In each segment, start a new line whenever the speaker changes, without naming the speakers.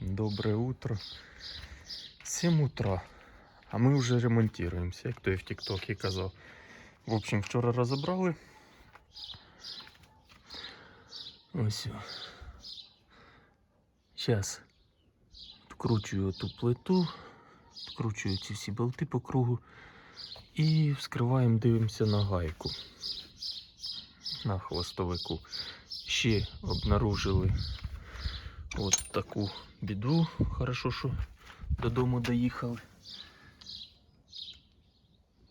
Доброе утро. 7 утра. А ми вже ремонтуємося, як той в Тіктокі казав. В общем, вчора розібрали. Ось. Зараз вкручую ту плиту, вкручую ці всі болти по кругу і вскриваємо, дивимося на гайку на хвостовику. Ще обнаружили от таку біду. Хорошо, що додому доїхали.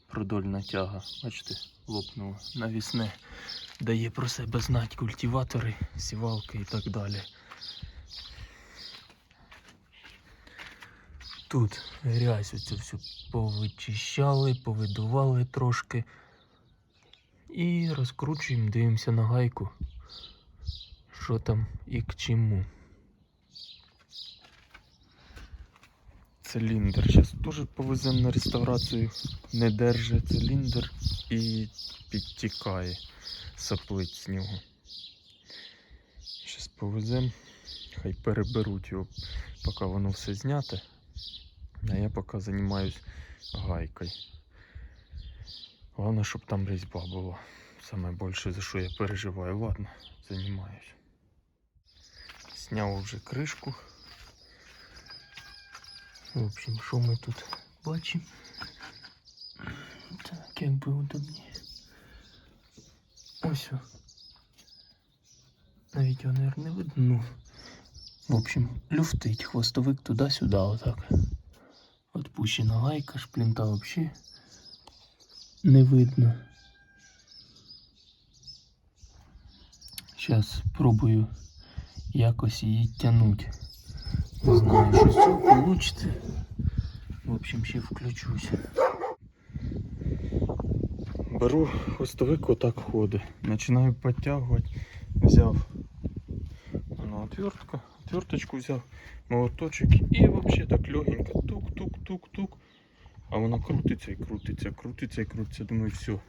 Продольна тяга, бачите, лопнула. Навісне дає про себе знати культиватори, сівалки і так далі. Тут грязь оцю всю повичищали, повидували трошки. І розкручуємо, дивимося на гайку, що там і к чому. Циліндр. Зараз теж повеземо на реставрацію. Не держить циліндр і підтікає саплить з нього. Зараз повеземо, хай переберуть його, поки воно все зняте. А я поки займаюсь гайкою. Головне, щоб там різьба була. Саме більше за що я переживаю. Ладно, займаюсь. Сняв вже кришку. В общем, що ми тут бачимо? Так, як би удобніше. Ось. Навіть його, мабуть, не видно. Ну, в общем, люфтить хвостовик туди-сюди, отак. Отпущена гайка, шплінта взагалі не видно. Зараз пробую якось її тягнути. Не знаю, з цього вийде. В общем, ще включусь. Беру хвостовик, отак ходить. Починаю підтягувати. Взяв ну, отвертка, отверточку взяв, молоточок і взагалі так легенько тук-тук-тук-тук. А вона крутиться і крутиться, крутиться і крутиться. Думаю, все.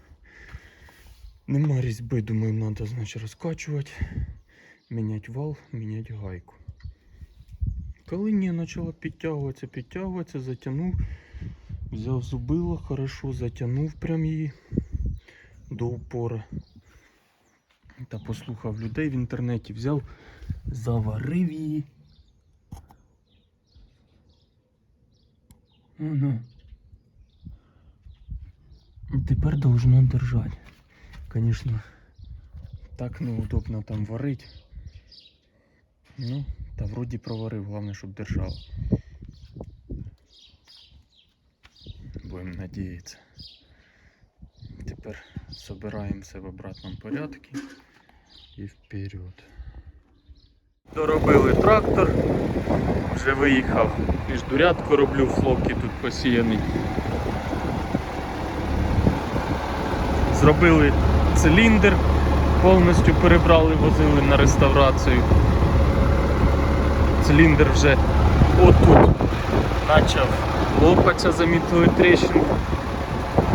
Нема різьби, думаю, треба, значить, розкачувати, міняти вал, міняти гайку. Коли ні, почала підтягуватися, підтягуватися, затягнув, взяв зубило, хорошо, затягнув прям її до упора. Та послухав людей в інтернеті, взяв, заварив її. Воно. Тепер должно держать. Конечно, так неудобно там варить. Ну, та вроді проварив, головне, щоб держало. Будемо надіятися. Тепер собираємо все в обратному порядку і вперед. Доробили трактор, вже виїхав. Міждурядку роблю, флоки тут посіяний. Зробили циліндр, повністю перебрали, возили на реставрацію. Циліндр вже отут почав лопатися, замітили тріщину.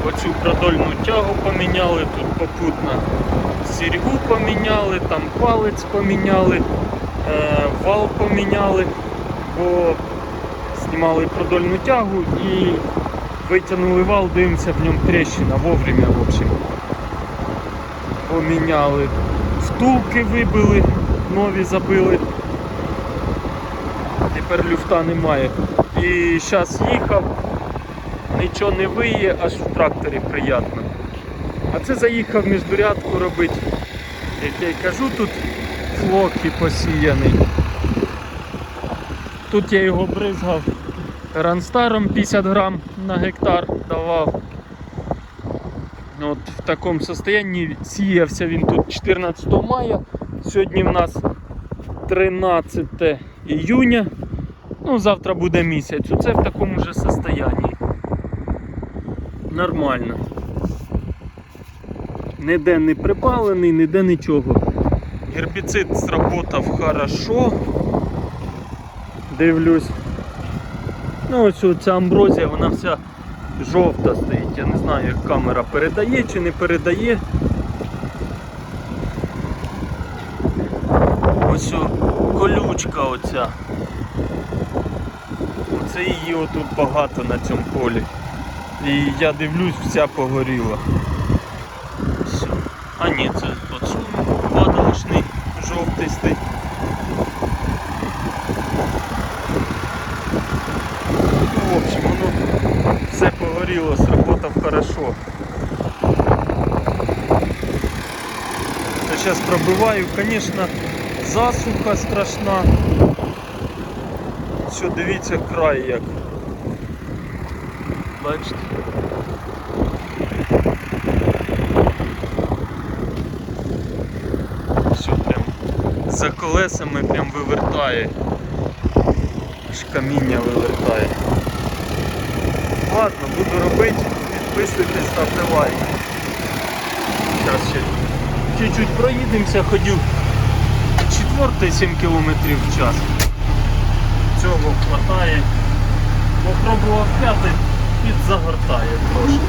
Оцю продольну тягу поміняли, тут попутно сіргу поміняли, там палець поміняли, е, вал поміняли, бо знімали продольну тягу і витягнули вал, дивимося в ньому тріщина вовремя, в общем. Поміняли. Втулки вибили, нові забили. Тепер люфта немає. І зараз їхав, нічого не виє, аж в тракторі приємно. А це заїхав міждурядку робити. Як я й кажу, тут флоки посіяний. Тут я його бризгав ранстаром 50 грам на гектар давав. От в такому состоянні сіявся він тут 14 мая. Сьогодні в нас 13 іюня. Ну, завтра буде місяць. Оце в такому же состоянні. Нормально. Ніде не припалений, ніде нічого. Гербіцид сработав хорошо. Дивлюсь. Ну ось ця амброзія, вона вся жовта стоїть. Я не знаю, як камера передає чи не передає. Ось колючка оця. Це її отут багато на цьому полі. І я дивлюсь, вся погоріла. Все. А ні, це подсолнух падалочний, жовтистий. Ну, в общем, воно все погоріло, сработав хорошо. Це зараз пробиваю, звісно, засуха страшна. Все, дивіться край як. Бачите? Все прям за колесами прям вивертає. Аж каміння вивертає. Ладно, буду робити. Підписуйтесь, ставте лайк. Зараз ще чуть-чуть проїдемося, ходив четвертий 7 км в час. Цього хватає. Попробував п'ятий, підзагортає трошки.